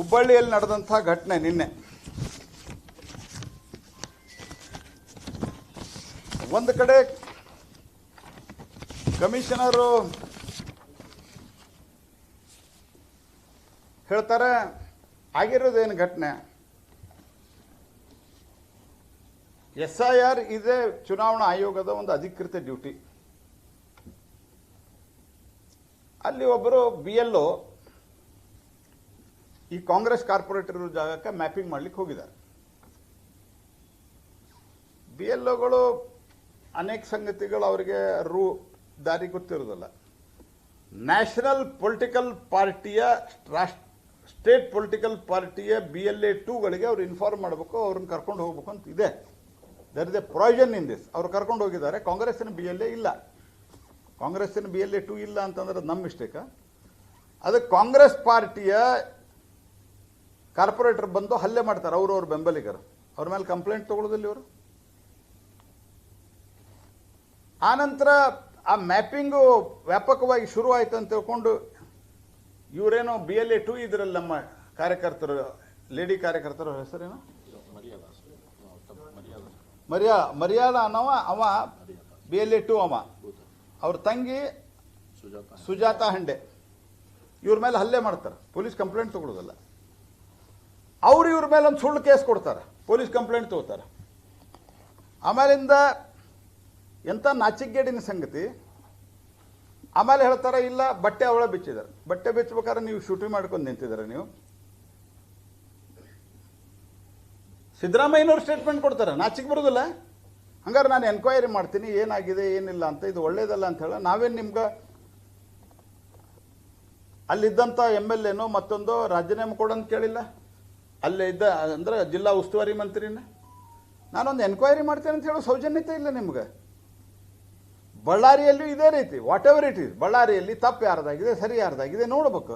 ಹುಬ್ಬಳ್ಳಿಯಲ್ಲಿ ನಡೆದಂಥ ಘಟನೆ ನಿನ್ನೆ. ಒಂದು ಕಡೆ ಕಮಿಷನರು ಹೇಳ್ತಾರೆ, ಆಗಿರೋದೇನು ಘಟನೆ? ಎಸ್ ಐ ಆರ್ ಇದೆ ಚುನಾವಣಾ ಆಯೋಗದ ಒಂದು ಅಧಿಕೃತ ಡ್ಯೂಟಿ. ಅಲ್ಲಿ ಒಬ್ಬರು ಬಿ ಎಲ್ ಈ ಕಾಂಗ್ರೆಸ್ ಕಾರ್ಪೊರೇಟರ್ ಜಾಗಕ್ಕೆ ಮ್ಯಾಪಿಂಗ್ ಮಾಡ್ಲಿಕ್ಕೆ ಹೋಗಿದ್ದಾರೆ. ಬಿ ಎಲ್ ಅನೇಕ ಸಂಗತಿಗಳು ಅವರಿಗೆ ರೂ ದಾರಿ ಗೊತ್ತಿರೋದಿಲ್ಲ. ನ್ಯಾಷನಲ್ ಪೊಲಿಟಿಕಲ್ ಪಾರ್ಟಿಯ ಸ್ಟೇಟ್ ಪೊಲಿಟಿಕಲ್ ಪಾರ್ಟಿಯ ಬಿ ಎಲ್ ಎ ಟೂಗಳಿಗೆ ಅವ್ರು ಇನ್ಫಾರ್ಮ್ ಮಾಡಬೇಕು, ಅವ್ರನ್ನ ಕರ್ಕೊಂಡು ಹೋಗ್ಬೇಕು ಅಂತ ಇದೆ. There is a provision in this ಅವ್ರು ಕರ್ಕೊಂಡು ಹೋಗಿದ್ದಾರೆ, ಕಾಂಗ್ರೆಸ್ಸಿನ ಬಿ ಎಲ್ ಎ ಇಲ್ಲ. ಕಾಂಗ್ರೆಸ್ಸಿನ ಬಿ ಎಲ್ ಎ ಟೂ ಇಲ್ಲ ಅಂತಂದ್ರೆ ನಮ್ಮ ಮಿಸ್ಟೇಕ ಅದು ಕಾಂಗ್ರೆಸ್ ಪಾರ್ಟಿಯ ಕಾರ್ಪೊರೇಟರ್ ಬಂದು ಹಲ್ಲೆ ಮಾಡ್ತಾರೆ ಅವರು ಅವ್ರ ಬೆಂಬಲಿಗರು. ಅವ್ರ ಮೇಲೆ ಕಂಪ್ಲೇಂಟ್ ತಗೊಳ್ಳೋದಿಲ್ಲ ಇವರು. ಆನಂತರ ಆ ಮ್ಯಾಪಿಂಗು ವ್ಯಾಪಕವಾಗಿ ಶುರು ಆಯ್ತು ಅಂತ ತಿಳ್ಕೊಂಡು ಇವರೇನೋ ಬಿ ಎಲ್ ಎ ಟು ಇದ್ರಲ್ಲಿ ನಮ್ಮ ಕಾರ್ಯಕರ್ತರು ಲೇಡಿ ಕಾರ್ಯಕರ್ತರ ಹೆಸರೇನು? ಮರ್ಯಾ, ಮರ್ಯಾದ ಅನ್ನೋವ, ಅವ ಬಿ ಎಲ್ ಎ ಟು ಅವ. ಅವ್ರ ತಂಗಿ ಸುಜಾತ ಹಂಡೆ. ಇವ್ರ ಮೇಲೆ ಹಲ್ಲೆ ಮಾಡ್ತಾರೆ. ಪೊಲೀಸ್ ಕಂಪ್ಲೇಂಟ್ ತಗೊಳ್ಳೋದಿಲ್ಲ ಅವ್ರು ಇವ್ರ ಮೇಲೆ ಒಂದು ಸುಳ್ಳು ಕೇಸ್ ಕೊಡ್ತಾರೆ. ಪೊಲೀಸ್ ಕಂಪ್ಲೇಂಟ್ ತಗೋತಾರೆ. ಆಮೇಲಿಂದ ಎಂಥ ನಾಚಿಕೆಗೇಡಿನ ಸಂಗತಿ? ಆಮೇಲೆ ಹೇಳ್ತಾರೆ, ಇಲ್ಲ, ಬಟ್ಟೆ ಅವಳ ಬಿಚ್ಚಿದ್ದಾರೆ. ಬಟ್ಟೆ ಬಿಚ್ಚಬೇಕಾದ್ರೆ ನೀವು ಶೂಟಿಂಗ್ ಮಾಡ್ಕೊಂಡು ನಿಂತಿದ್ದಾರೆ ನೀವು? ಸಿದ್ದರಾಮಯ್ಯನವ್ರು ಸ್ಟೇಟ್ಮೆಂಟ್ ಕೊಡ್ತಾರೆ. ನಾಚಿಕೆ ಬರೋದಿಲ್ಲ. ಹಂಗಾರೆ ನಾನು ಎನ್ಕ್ವೈರಿ ಮಾಡ್ತೀನಿ, ಏನಾಗಿದೆ, ಏನಿಲ್ಲ ಅಂತ. ಇದು ಒಳ್ಳೇದಲ್ಲ ಅಂತ ಹೇಳ, ನಾವೇನು ನಿಮ್ಗೆ ಅಲ್ಲಿದ್ದಂಥ ಎಂ ಎಲ್ ಎನೋ ಮತ್ತೊಂದು ರಾಜೀನಾಮೆ ಕೊಡಂತ ಕೇಳಿಲ್ಲ? ಅಲ್ಲೇ ಇದ್ದ, ಅಂದ್ರೆ ಜಿಲ್ಲಾ ಉಸ್ತುವಾರಿ ಮಂತ್ರಿನ? ನಾನೊಂದು ಎನ್ಕ್ವೈರಿ ಮಾಡ್ತೇನೆ ಅಂತ ಹೇಳೋ ಸೌಜನ್ಯತೆ ಇಲ್ಲ ನಿಮ್ಗೆ. ಬಳ್ಳಾರಿಯಲ್ಲೂ ಇದೇ ರೀತಿ ವಾಟ್ ಎವರ್ ಇಟ್ ಈಸ್ ಬಳ್ಳಾರಿಯಲ್ಲಿ ತಪ್ಪು ಯಾರ್ದಾಗಿದೆ, ಸರಿ ಯಾರ್ದಾಗಿದೆ ನೋಡ್ಬೇಕು.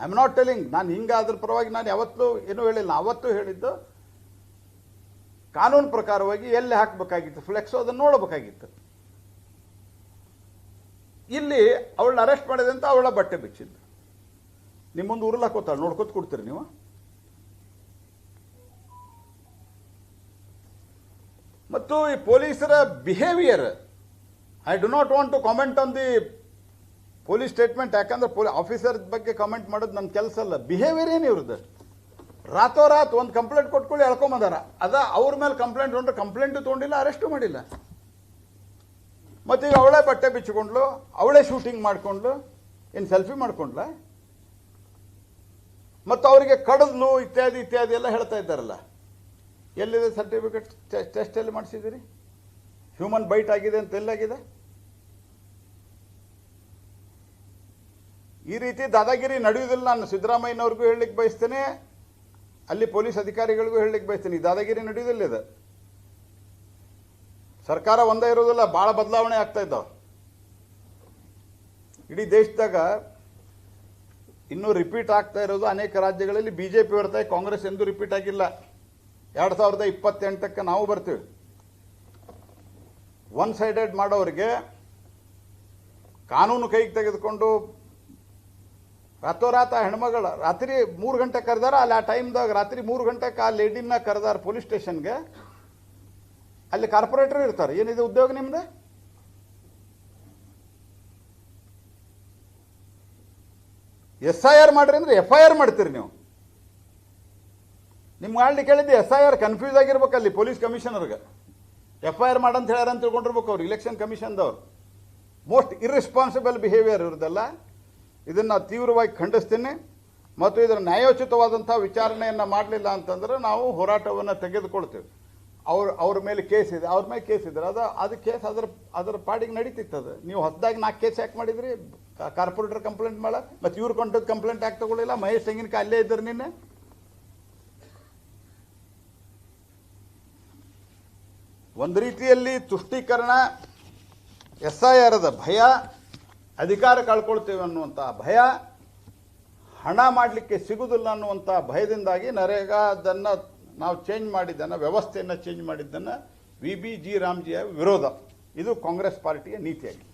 ಐ ಆಮ್ ನಾಟ್ ಟೆಲಿಂಗ್ ನಾನು ಹಿಂಗೆ ಅದ್ರ ಪರವಾಗಿ ನಾನು ಯಾವತ್ತೂ ಏನೂ ಹೇಳಿಲ್ಲ, ಅವತ್ತು ಹೇಳಿದ್ದು, ಕಾನೂನು ಪ್ರಕಾರವಾಗಿ ಎಲ್ಲಿ ಹಾಕಬೇಕಾಗಿತ್ತು ಫ್ಲೆಕ್ಸು ಅದನ್ನು ನೋಡಬೇಕಾಗಿತ್ತು. ಇಲ್ಲಿ ಅವಳನ್ನ ಅರೆಸ್ಟ್ ಮಾಡಿದಂತ ಅವಳ ಬಟ್ಟೆ ಬಿಚ್ಚಿದ್ದು. ನಿಮ್ಮೊಂದು ಮುಂದೆ ಉರುಳು ಹಾಕೋತಾಳೆ ನೋಡ್ಕೊತ ಕೊಡ್ತೀರಿ ನೀವು? ಮತ್ತು ಈ ಪೊಲೀಸರ behaviour I do not want to comment on the police statement ಯಾಕಂದ್ರೆ ಪೊಲೀಸ್ ಆಫೀಸರ್ ಬಗ್ಗೆ ಕಾಮೆಂಟ್ ಮಾಡೋದು ನನ್ನ ಕೆಲಸ ಅಲ್ಲ. ಬಿಹೇವಿಯರ್ ಏನು ಇವ್ರದ್ದು ರಾತೋರಾತ್ ಒಂದು ಕಂಪ್ಲೇಂಟ್ ಕೊಟ್ಕೊಳ್ಳಿ ಎಳ್ಕೊಂಬಂದಾರ. ಅದ ಅವ್ರ ಮೇಲೆ ಕಂಪ್ಲೇಂಟ್ ತೊಗೊಂಡ್ರೆ ಕಂಪ್ಲೇಂಟು ತೊಗೊಂಡಿಲ್ಲ ಅರೆಸ್ಟು ಮಾಡಿಲ್ಲ. ಮತ್ತೀಗ ಅವಳೇ ಬಟ್ಟೆ ಬಿಚ್ಚಿಕೊಂಡ್ಲು, ಅವಳೇ ಶೂಟಿಂಗ್ ಮಾಡಿಕೊಂಡ್ಲು, ಏನು ಸೆಲ್ಫಿ ಮಾಡ್ಕೊಂಡ್ಲ? ಮತ್ತು ಅವರಿಗೆ ಕಡದ್ಲು ಇತ್ಯಾದಿ ಇತ್ಯಾದಿ ಎಲ್ಲ ಹೇಳ್ತಾ ಇದ್ದಾರಲ್ಲ. ಎಲ್ಲಿದೆ ಸರ್ಟಿಫಿಕೇಟ್ ಟೆಸ್ಟ್ ಎಲ್ಲಿ ಮಾಡಿಸಿದ್ದೀರಿ? ಹ್ಯೂಮನ್ ಬೈಟ್ ಆಗಿದೆ ಅಂತ ಎಲ್ಲಾಗಿದೆ? ಈ ರೀತಿ ದಾದಾಗಿರಿ ನಡೆಯುವುದಿಲ್ಲ. ನಾನು ಸಿದ್ದರಾಮಯ್ಯನವ್ರಿಗೂ ಹೇಳಲಿಕ್ಕೆ ಬಯಸ್ತೇನೆ. ಅಲ್ಲಿ ಪೊಲೀಸ್ ಅಧಿಕಾರಿಗಳಿಗೂ ಹೇಳಲಿಕ್ಕೆ ಬಯಸ್ತೇನೆ. ಈ ದಾದಾಗಿರಿ ನಡೆಯುವುದಿಲ್ಲ ಇದು. ಸರ್ಕಾರ ಒಂದೇ ಇರೋದಿಲ್ಲ ಭಾಳ ಬದಲಾವಣೆ ಆಗ್ತಾ ಇದ್ದಾವೆ. ಇಡೀ ದೇಶದಾಗ ಇನ್ನೂ ರಿಪೀಟ್ ಆಗ್ತಾ ಇರೋದು ಅನೇಕ ರಾಜ್ಯಗಳಲ್ಲಿ ಬಿ ಜೆ ಕಾಂಗ್ರೆಸ್ ಎಂದೂ ರಿಪೀಟ್ ಆಗಿಲ್ಲ. ಎರಡು ಸಾವಿರದ ಇಪ್ಪತ್ತೆಂಟಕ್ಕೆ ನಾವು ಬರ್ತೀವಿ. ಒನ್ ಸೈಡೆಡ್ ಮಾಡೋರಿಗೆ ಕಾನೂನು ಕೈಗೆ ತೆಗೆದುಕೊಂಡು ರಾತೋರಾತ ಹೆಣ್ಮಗಳ ರಾತ್ರಿ ಮೂರು ಗಂಟೆ ಕರೆದಾರ, ಅಲ್ಲಿ ಆ ಟೈಮ್ದಾಗ ರಾತ್ರಿ ಮೂರು ಗಂಟೆಗೆ ಆ ಲೇಡಿನ ಕರೆದಾರ ಪೊಲೀಸ್ ಸ್ಟೇಷನ್ಗೆ. ಅಲ್ಲಿ ಕಾರ್ಪೊರೇಟರ್ ಇರ್ತಾರೆ. ಏನಿದೆ ಉದ್ಯೋಗ ನಿಮ್ದು? ಎಸ್ ಐ ಆರ್ ಮಾಡ್ರಿ ಅಂದ್ರೆ ಎಫ್ ಐ ಆರ್ ಮಾಡ್ತೀರಿ ನೀವು. ನಿಮ್ಗೆ ಮಾಡ್ಲಿಕ್ಕೆ ಕೇಳಿದ್ದು ಎಸ್ ಐ ಆರ್ ಕನ್ಫ್ಯೂಸ್ ಆಗಿರ್ಬೇಕು ಅಲ್ಲಿ ಪೊಲೀಸ್ ಕಮಿಷನರ್ಗೆ ಎಫ್ ಐ ಆರ್ ಮಾಡಂತ ಹೇಳ್ಯಾರ ಅಂತ ತಿಳ್ಕೊಂಡಿರ್ಬೇಕು ಅವ್ರು ಇಲೆಕ್ಷನ್ ಕಮಿಷನ್ದವ್ರು ಮೋಸ್ಟ್ ಇರ್ರೆಸ್ಪಾನ್ಸಿಬಲ್ ಬಿಹೇವಿಯರ್ ಇವ್ರದ್ದೆಲ್ಲ ಇದನ್ನು ತೀವ್ರವಾಗಿ ಖಂಡಿಸ್ತೀನಿ. ಮತ್ತು ಇದರ ನ್ಯಾಯೋಚಿತವಾದಂಥ ವಿಚಾರಣೆಯನ್ನು ಮಾಡಲಿಲ್ಲ ಅಂತಂದ್ರೆ ನಾವು ಹೋರಾಟವನ್ನು ತೆಗೆದುಕೊಳ್ತೇವೆ. ಅವ್ರ ಅವ್ರ ಮೇಲೆ ಕೇಸ್ ಇದೆ, ಅವ್ರ ಮೇಲೆ ಕೇಸ್ ಇದ್ರೆ ಅದು ಅದು ಕೇಸ್ ಅದರ ಅದರ ಪಾಡಿಗೆ ನಡೀತಿತ್ತದು. ನೀವು ಹೊಸದಾಗಿ ನಾಲ್ಕು ಕೇಸ್ ಯಾಕೆ ಮಾಡಿದ್ರಿ? ಕಾರ್ಪೊರೇಟರ್ ಕಂಪ್ಲೇಂಟ್ ಮಾಡ ಮತ್ತು ಇವ್ರು ಕೊಂಡದ್ದು ಕಂಪ್ಲೇಂಟ್ ಯಾಕೆ ತಗೊಳ್ಳಿಲ್ಲ? ಮಹೇಶ್ ತೆಂಗಿನಕಾಯಿ ಅಲ್ಲೇ ಇದ್ದರು ನಿನ್ನೆ. ಒಂದು ರೀತಿಯಲ್ಲಿ ತುಷ್ಟೀಕರಣ ಎಸ್ ಐ ಆರದ ಭಯ, ಅಧಿಕಾರ ಕಳ್ಕೊಳ್ತೇವೆ ಅನ್ನುವಂಥ ಭಯ, ಹಣ ಮಾಡಲಿಕ್ಕೆ ಸಿಗುವುದಿಲ್ಲ ಅನ್ನುವಂಥ ಭಯದಿಂದಾಗಿ ನರೇಗಾದನ್ನು ನಾವು ಚೇಂಜ್ ಮಾಡಿದ್ದನ್ನು, ವ್ಯವಸ್ಥೆಯನ್ನು ಚೇಂಜ್ ಮಾಡಿದ್ದನ್ನು ವಿ ಬಿ ಜಿ ರಾಮ್ಜಿಯ ವಿರೋಧ. ಇದು ಕಾಂಗ್ರೆಸ್ ಪಾರ್ಟಿಯ ನೀತಿಯಾಗಿದೆ.